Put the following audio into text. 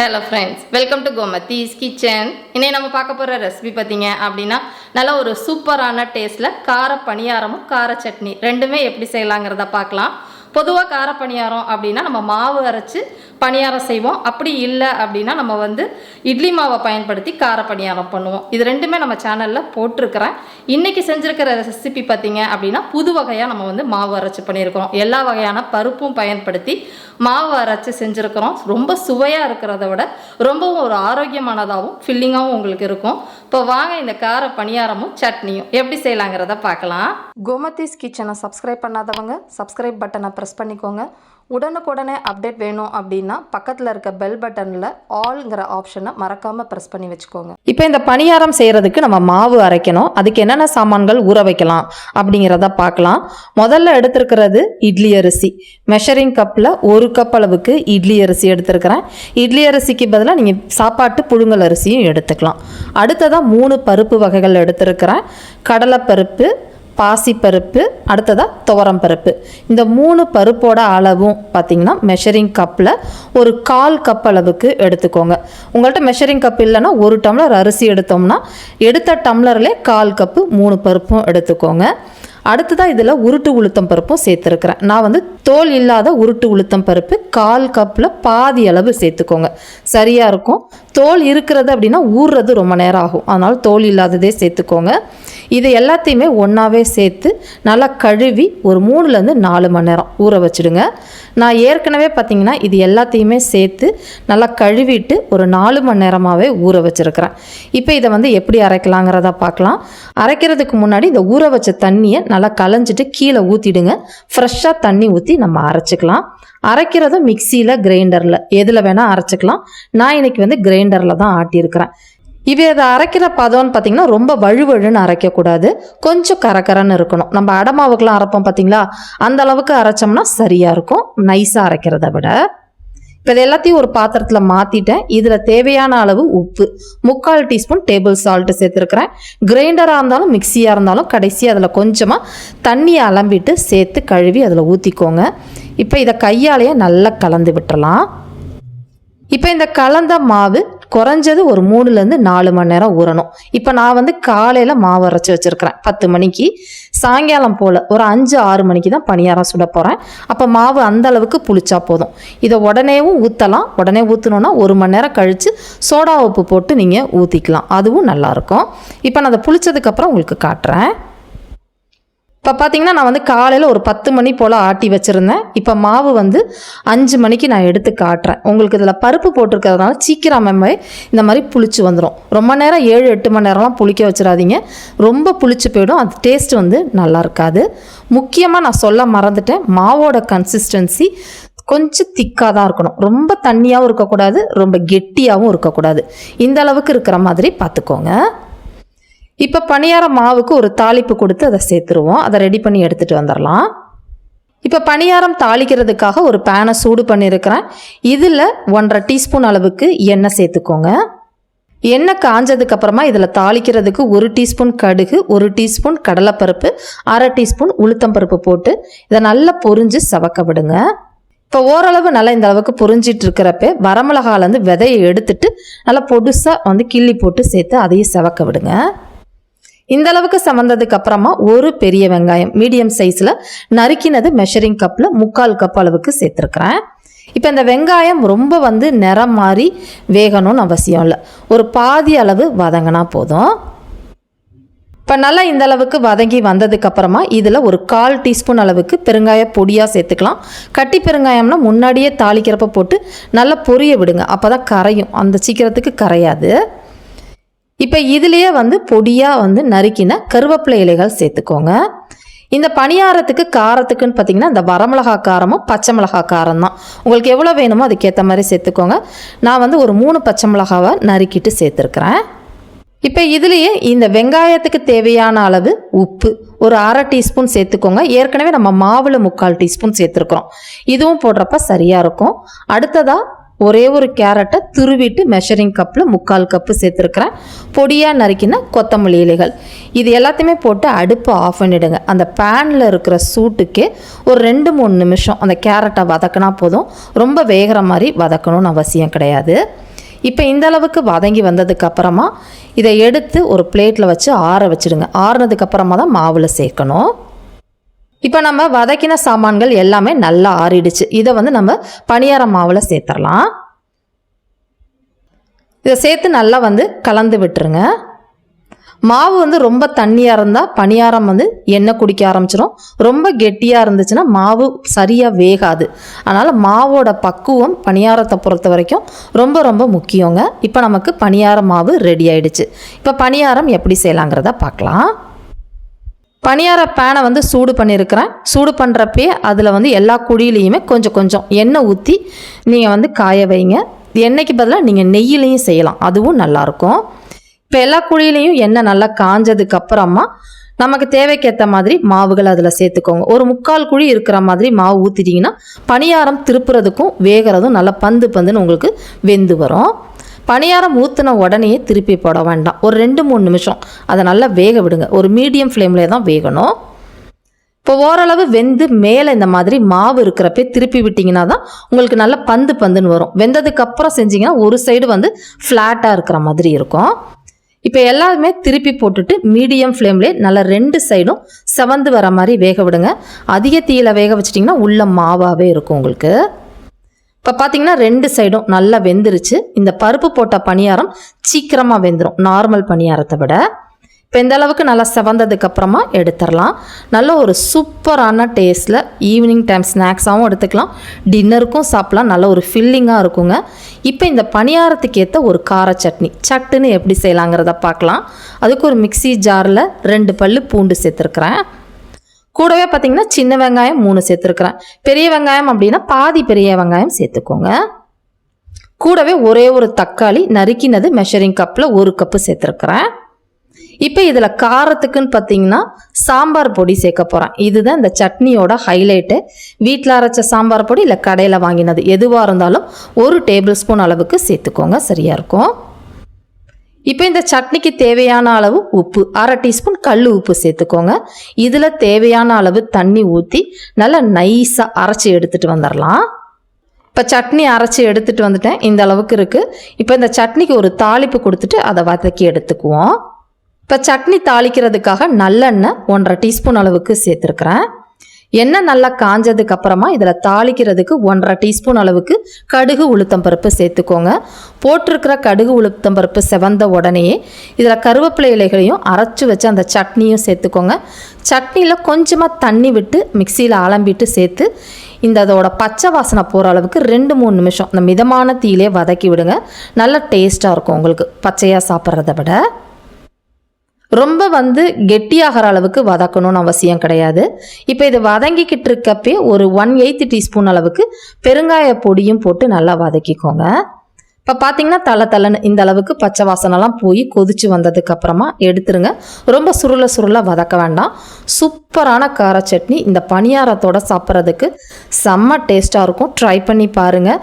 Hello friends welcome to Gomathi's kitchen இன்னைக்கு நம்ம பார்க்க போகிற ரெசிபி பார்த்தீங்க அப்படின்னா நல்ல ஒரு சூப்பரான டேஸ்ட்டில் கார பணியாரமும் கார சட்னி ரெண்டுமே எப்படி செய்யலாங்கிறத பார்க்கலாம். பொதுவாக கார பணியாரம் அப்படின்னா நம்ம மாவு அரைச்சி பணியாரம் செய்வோம். அப்படி இல்லை அப்படின்னா நம்ம வந்து இட்லி மாவை பயன்படுத்தி கார பணியாரம் பண்ணுவோம். இது ரெண்டுமே நம்ம சேனலில் போட்டிருக்கிறேன். இன்றைக்கி செஞ்சுருக்கிற ரெசிபி பார்த்தீங்க அப்படின்னா புது வகையாக நம்ம வந்து மாவு அரைச்சி பண்ணியிருக்கிறோம். எல்லா வகையான பருப்பும் பயன்படுத்தி மாவு அரைச்சி செஞ்சுருக்கிறோம். ரொம்ப சுவையாக இருக்கிறத விட ரொம்பவும் ஒரு ஆரோக்கியமானதாகவும் ஃபில்லிங்காகவும் உங்களுக்கு இருக்கும். இப்போ வாங்க இந்த கார பணியாரமும் சட்னியும் எப்படி செய்யலாங்கிறத பார்க்கலாம். கோமதிஸ் கிச்சனை சப்ஸ்கிரைப் பண்ணாதவங்க சப்ஸ்கிரைப் பட்டனை ப்ரெஸ் பண்ணிக்கோங்க. உடனுக்குடனே அப்டேட் வேணும் அப்படின்னா பக்கத்தில் இருக்க பெல் பட்டனில் ஆல்ங்கிற ஆப்ஷனை மறக்காமல் ப்ரெஸ் பண்ணி வச்சுக்கோங்க. இப்போ இந்த பணியாரம் செய்கிறதுக்கு நம்ம மாவு அரைக்கணும். அதுக்கு என்னென்ன சாமான்கள் ஊற வைக்கலாம் அப்படிங்கிறத பார்க்கலாம். முதல்ல எடுத்திருக்கிறது இட்லி அரிசி. மெஷரிங் கப்பில் ஒரு கப் அளவுக்கு இட்லி அரிசி எடுத்திருக்கிறேன். இட்லி அரிசிக்கு பதிலாக நீங்கள் சாப்பாட்டு புழுங்கல் அரிசியும் எடுத்துக்கலாம். அடுத்ததாக மூணு பருப்பு வகைகள் எடுத்திருக்கிறேன். கடலைப்பருப்பு பாசிப்பருப்பு அடுத்ததாக துவரம் பருப்பு இந்த மூணு பருப்போட அளவும் பார்த்தீங்கன்னா மெஷரிங் கப்பில் ஒரு கால் கப் அளவுக்கு எடுத்துக்கோங்க. உங்கள்கிட்ட மெஷரிங் கப் இல்லைன்னா ஒரு டம்ளர் அரிசி எடுத்தோம்னா எடுத்த டம்ளர்லே கால் கப்பு மூணு பருப்பும் எடுத்துக்கோங்க. அடுத்ததாக இதில் உருட்டு உளுத்தம் பருப்பும் சேர்த்துருக்குறேன். நான் வந்து தோல் இல்லாத உருட்டு உளுத்தம் பருப்பு கால் கப்பில் பாதி அளவு சேர்த்துக்கோங்க. சரியாக இருக்கும். தோல் இருக்கிறது அப்படின்னா ஊறுறது ரொம்ப நேரம் ஆகும். அதனால் தோல் இல்லாததே சேர்த்துக்கோங்க. இது எல்லாத்தையுமே ஒன்றாவே சேர்த்து நல்லா கழுவி ஒரு மூணுலேருந்து நாலு மணி நேரம் ஊற வச்சுடுங்க. நான் ஏற்கனவே பார்த்தீங்கன்னா இது எல்லாத்தையுமே சேர்த்து நல்லா கழுவிட்டு ஒரு நாலு மணி நேரமாகவே ஊற வச்சுருக்கிறேன். இப்போ இதை வந்து எப்படி அரைக்கலாங்கிறத பார்க்கலாம். அரைக்கிறதுக்கு முன்னாடி இந்த ஊற வச்ச தண்ணியை நல்லா கலைஞ்சிட்டு கீழே ஊற்றிடுங்க ஃப்ரெஷ்ஷாக தண்ணி ஊற்றி நம்ம அரைச்சிக்கலாம். அரைக்கிறதும் மிக்சியில் கிரைண்டரில் எதில் வேணால் அரைச்சிக்கலாம். நான் இன்றைக்கி வந்து கிரைண்டரில் தான் ஆட்டியிருக்கிறேன். இது அதை அரைக்கிற பதம்னு பார்த்தீங்கன்னா ரொம்ப வழுவழுன்னு அரைக்கக்கூடாது. கொஞ்சம் கரக்கரன்னு இருக்கணும். நம்ம அடமாவுக்கெலாம் அரைப்போம் பார்த்தீங்களா? அந்த அளவுக்கு அரைச்சோம்னா சரியாக இருக்கும். நைஸாக அரைக்கிறத விட. இப்போ இது எல்லாத்தையும் ஒரு பாத்திரத்தில் மாற்றிட்டேன் இதில் தேவையான அளவு உப்பு. முக்கால் டீஸ்பூன் டேபிள் சால்ட்டு சேர்த்துருக்குறேன். கிரைண்டராக இருந்தாலும் மிக்சியாக இருந்தாலும் கடைசி அதில் கொஞ்சமாக தண்ணியை அலம்பிட்டு சேர்த்து கழுவி அதில் ஊற்றிக்கோங்க இப்போ இதை கையாலேயே நல்லா கலந்து விட்டுறலாம். இப்போ இந்த கலந்த மாவு குறைஞ்சது ஒரு மூணுலேருந்து நாலு மணி நேரம் ஊறணும். இப்போ நான் வந்து காலையில் மாவு அரைச்சி வச்சுருக்கிறேன். பத்து மணிக்கு. சாயங்காலம் போல் ஒரு அஞ்சு ஆறு மணிக்கு தான் பணியாரம் சுட போகிறேன் அப்போ மாவு அந்த அளவுக்கு புளிச்சா போதும். இதை உடனேவும் ஊற்றலாம் உடனே ஊற்றணுன்னா ஒரு மணி நேரம் கழித்து சோடா உப்பு போட்டு நீங்கள் ஊற்றிக்கலாம் அதுவும் நல்லாயிருக்கும் இப்போ நான் அதை புளிச்சதுக்கப்புறம் உங்களுக்கு காட்டுறேன். இப்போ பார்த்தீங்கன்னா நான் வந்து காலையில் ஒரு பத்து மணி போல் ஆட்டி வச்சுருந்தேன். இப்போ மாவு வந்து அஞ்சு மணிக்கு நான் எடுத்து காட்டுறேன். உங்களுக்கு இதில் பருப்பு போட்டிருக்கிறதுனால சீக்கிரமே இந்த மாதிரி புளிச்சு வந்துடும் ரொம்ப நேரம் ஏழு எட்டு மணி நேரம்லாம் புளிக்க வச்சிடாதீங்க. ரொம்ப புளிச்சு போயிடும். அது டேஸ்ட் வந்து நல்லா இருக்காது. முக்கியமாக நான் சொல்ல மறந்துட்டேன். மாவோட கன்சிஸ்டன்சி கொஞ்சம் திக்காக தான் இருக்கணும். ரொம்ப தண்ணியாகவும் இருக்கக்கூடாது. ரொம்ப கெட்டியாகவும் இருக்கக்கூடாது. இந்த அளவுக்கு இருக்கிற மாதிரி பார்த்துக்கோங்க இப்போ பணியார மாவுக்கு ஒரு தாளிப்பு கொடுத்து அதை சேர்த்துருவோம். அதை ரெடி பண்ணி எடுத்துகிட்டு வந்துடலாம் இப்போ பணியாரம் தாளிக்கிறதுக்காக ஒரு பேனை சூடு பண்ணியிருக்கிறேன் இதில் ஒன்றரை டீஸ்பூன் அளவுக்கு எண்ணெய் சேர்த்துக்கோங்க. எண்ணெய் காஞ்சதுக்கப்புறமா இதில் தாளிக்கிறதுக்கு ஒரு டீஸ்பூன் கடுகு ஒரு டீஸ்பூன் கடலைப்பருப்பு அரை டீஸ்பூன் உளுத்தம்பருப்பு போட்டு இதை நல்லா பொரிஞ்சு சவக்க விடுங்க. இப்போ ஓரளவு நல்லா இந்த அளவுக்கு பொறிஞ்சிட்டு இருக்கிறப்ப வரமிளகாலேருந்து விதையை எடுத்துட்டு நல்லா பொடுசாக வந்து கிள்ளி போட்டு சேர்த்து அதையும் செவக்க விடுங்க. இந்த அளவுக்கு சமந்ததுக்கு அப்புறமா ஒரு பெரிய வெங்காயம் மீடியம் சைஸில் நறுக்கினது மெஷரிங் கப்பில் முக்கால் கப் அளவுக்கு சேர்த்துருக்குறேன். இப்போ இந்த வெங்காயம் ரொம்ப வந்து நிறம் மாறி வேகணும்னு அவசியம் இல்லை. ஒரு பாதி அளவு வதங்கினா போதும். இப்போ நல்லா இந்த அளவுக்கு வதங்கி வந்ததுக்கு அப்புறமா இதில் ஒரு கால் டீஸ்பூன் அளவுக்கு பெருங்காய பொடியாக சேர்த்துக்கலாம். கட்டி பெருங்காயம்னா முன்னாடியே தாளிக்கிறப்ப போட்டு நல்லா பொரிய விடுங்க. அப்போ தான் கரையும். அந்த சீக்கிரத்துக்கு கரையாது. இப்போ இதுலேயே வந்து பொடியாக வந்து நறுக்கின கருவேப்பிலை இலைகள் சேர்த்துக்கோங்க. இந்த பணியாரத்துக்கு காரத்துக்குன்னு பார்த்தீங்கன்னா இந்த வரமிளகா காரமும் பச்சை மிளகா காரம் தான் உங்களுக்கு எவ்வளோ வேணுமோ அதுக்கேற்ற மாதிரி சேர்த்துக்கோங்க. நான் வந்து ஒரு மூணு பச்சை மிளகாவை நறுக்கிட்டு சேர்த்துருக்குறேன். இப்போ இதுலேயே இந்த வெங்காயத்துக்கு தேவையான அளவு உப்பு ஒரு அரை டீஸ்பூன் சேர்த்துக்கோங்க. ஏற்கனவே நம்ம மாவில் முக்கால் டீஸ்பூன் சேர்த்துருக்குறோம். இதுவும் போடுறப்ப சரியாக இருக்கும். அடுத்ததாக ஒரே ஒரு கேரட்டை துருவிட்டு மெஷரிங் கப்பில் முக்கால் கப்பு சேர்த்துருக்குறேன். பொடியாக நறுக்கின கொத்தமல்லி இலைகள். இது எல்லாத்தையுமே போட்டு அடுப்பை ஆஃப் பண்ணிவிடுங்க அந்த பேனில் இருக்கிற சூட்டுக்கே ஒரு ரெண்டு மூணு நிமிஷம் அந்த கேரட்டை வதக்கினா போதும். ரொம்ப வேகிற மாதிரி வதக்கணும்னு அவசியம் கிடையாது. இப்போ இந்த அளவுக்கு வதங்கி வந்ததுக்கு அப்புறமா இதை எடுத்து ஒரு பிளேட்டில் வச்சு ஆற வச்சிடுங்க. ஆறுனதுக்கப்புறமா தான் மாவில் சேர்க்கணும். இப்போ நம்ம வதக்கின சாமான்கள் எல்லாமே நல்லா ஆறிடுச்சு. இதை வந்து நம்ம பணியார மாவில் சேர்த்துடலாம் இதை சேர்த்து நல்லா வந்து கலந்து விட்டுருங்க. மாவு வந்து ரொம்ப தண்ணியாக இருந்தால் பணியாரம் வந்து எண்ணெய் குடிக்க ஆரம்பிச்சிடும் ரொம்ப கெட்டியாக இருந்துச்சுன்னா மாவு சரியாக வேகாது. அதனால் மாவோட பக்குவம் பணியாரத்தை பொறுத்த வரைக்கும் ரொம்ப ரொம்ப முக்கியங்க. இப்போ நமக்கு பணியார மாவு ரெடி ஆயிடுச்சு. இப்போ பணியாரம் எப்படி செய்யலாங்கிறத பார்க்கலாம். பணியார பேனை வந்து சூடு பண்ணியிருக்கிறேன். சூடு பண்ணுறப்பே அதில் வந்து எல்லா குழியிலையுமே கொஞ்சம் கொஞ்சம் எண்ணெய் ஊற்றி நீங்கள் வந்து காய வைங்க. எண்ணெய்க்கு பதிலாக நீங்கள் நெய்யிலையும் செய்யலாம். அதுவும் நல்லாயிருக்கும். இப்போ எல்லா குழியிலையும் எண்ணெய் நல்லா காஞ்சதுக்கு அப்புறமா நமக்கு தேவைக்கேற்ற மாதிரி மாவுகள் அதில் சேர்த்துக்கோங்க. ஒரு முக்கால் குழி இருக்கிற மாதிரி மாவு ஊற்றிட்டிங்கன்னா பணியாரம் திருப்புறதுக்கும் வேகிறதும் நல்லா பந்து பந்துன்னு உங்களுக்கு வெந்து வரும். பணியாரம் ஊற்றின உடனே திருப்பி போட வேண்டாம். ஒரு ரெண்டு மூணு நிமிஷம். அதை நல்லா வேக விடுங்க. ஒரு மீடியம் ஃப்ளேம்லேயே தான் வேகணும். இப்போ ஓரளவு வெந்து மேலே இந்த மாதிரி மாவு இருக்கிறப்பே திருப்பி விட்டிங்கன்னா தான் உங்களுக்கு நல்ல பந்து பந்துன்னு வரும். வெந்ததுக்கப்புறம் செஞ்சிங்கன்னா ஒரு சைடு வந்து ஃப்ளாட்டாக இருக்கிற மாதிரி இருக்கும். இப்போ எல்லாருமே திருப்பி போட்டுட்டு மீடியம் ஃப்ளேம்லேயே நல்லா ரெண்டு சைடும் செவந்து வர மாதிரி வேக விடுங்க. அதிக தீயில வேக வச்சிட்டிங்கன்னா உள்ள மாவாகவே இருக்கும் உங்களுக்கு. இப்போ பார்த்தீங்கன்னா ரெண்டு சைடும் நல்லா வெந்துருச்சு. இந்த பருப்பு போட்ட பணியாரம் சீக்கிரமாக வெந்துடும் நார்மல் பணியாரத்தை விட. இப்போ இந்த அளவுக்கு நல்லா செவந்ததுக்கு அப்புறமா எடுத்துடலாம் நல்ல ஒரு சூப்பரான டேஸ்ட்டில் ஈவினிங் டைம் ஸ்நாக்ஸாகவும் எடுத்துக்கலாம். டின்னருக்கும் சாப்பிட்லாம். நல்ல ஒரு ஃபில்லிங்காக இருக்குங்க. இப்போ இந்த பணியாரத்துக்கு ஏற்ற ஒரு கார சட்னி. சட்டுன்னு எப்படி செய்யலாங்கிறத பார்க்கலாம் அதுக்கு ஒரு மிக்ஸி ஜாரில் ரெண்டு பல் பூண்டு சேர்த்துருக்குறேன். கூடவே பார்த்தீங்கன்னா சின்ன வெங்காயம் மூணு சேர்த்துருக்குறேன். பெரிய வெங்காயம் அப்படின்னா பாதி பெரிய வெங்காயம் சேர்த்துக்கோங்க. கூடவே ஒரே ஒரு தக்காளி நறுக்கினது மெஷரிங் கப்பில் ஒரு கப்பு சேர்த்துருக்குறேன். இப்போ இதில் காரத்துக்குன்னு பார்த்தீங்கன்னா சாம்பார் பொடி சேர்க்க போகிறேன் இதுதான் இந்த சட்னியோட ஹைலைட்டு வீட்டில் அரைச்ச சாம்பார் பொடி இல்லை கடையில் வாங்கினது. எதுவாக இருந்தாலும் ஒரு டேபிள் ஸ்பூன் அளவுக்கு சேர்த்துக்கோங்க. சரியாக இருக்கும். இப்போ இந்த சட்னிக்கு தேவையான அளவு உப்பு அரை டீஸ்பூன் கல் உப்பு சேர்த்துக்கோங்க. இதில் தேவையான அளவு தண்ணி ஊற்றி நல்லா நைஸாக அரைச்சி எடுத்துகிட்டு வந்துடலாம் இப்போ சட்னி அரைச்சி எடுத்துகிட்டு வந்துட்டேன். இந்த அளவுக்கு இருக்குது இப்போ இந்த சட்னிக்கு ஒரு தாளிப்பு கொடுத்துட்டு அதை வதக்கி எடுத்துக்குவோம். இப்போ சட்னி தாளிக்கிறதுக்காக நல்லெண்ணெய் ஒன்றரை டீஸ்பூன் அளவுக்கு சேர்த்துருக்குறேன். எண்ணெய் நல்லா காஞ்சதுக்கு அப்புறமா இதில் தாளிக்கிறதுக்கு ஒன்றரை டீஸ்பூன் அளவுக்கு கடுகு உளுத்தம் பருப்பு சேர்த்துக்கோங்க. போட்டிருக்கிற கடுகு உளுத்தம் பருப்பு செவந்த உடனேயே இதில் கருவேப்பிலை இலைகளையும் அரைச்சி வச்சு அந்த சட்னியும் சேர்த்துக்கோங்க. சட்னியில் கொஞ்சமாக தண்ணி விட்டு மிக்சியில் அலம்பிட்டு சேர்த்து இந்த அதோட பச்சை வாசனை போகிற அளவுக்கு ரெண்டு மூணு நிமிஷம் இந்த மிதமான தீயிலே வதக்கி விடுங்க. நல்ல டேஸ்ட்டாக இருக்கும் உங்களுக்கு. பச்சையாக சாப்பிட்றத விட. ரொம்ப வந்து கெட்டியாகிற அளவுக்கு வதக்கணும்னு அவசியம் கிடையாது. இப்போ இது வதங்கிக்கிட்டு இருக்கப்பே ஒரு ஒன் எயித்து டீஸ்பூன் அளவுக்கு பெருங்காய பொடியும் போட்டு நல்லா வதக்கிக்கோங்க. இப்போ பார்த்தீங்கன்னா தலை தலைன்னு இந்த அளவுக்கு பச்சை வாசனைலாம் போய் கொதிச்சு வந்ததுக்கு அப்புறமா எடுத்துருங்க. ரொம்ப சுருள சுருள வதக்க வேண்டாம். சூப்பரான கார சட்னி. இந்த பணியாரத்தோட சாப்பிட்றதுக்கு செம்ம டேஸ்ட்டாக இருக்கும். ட்ரை பண்ணி பாருங்கள்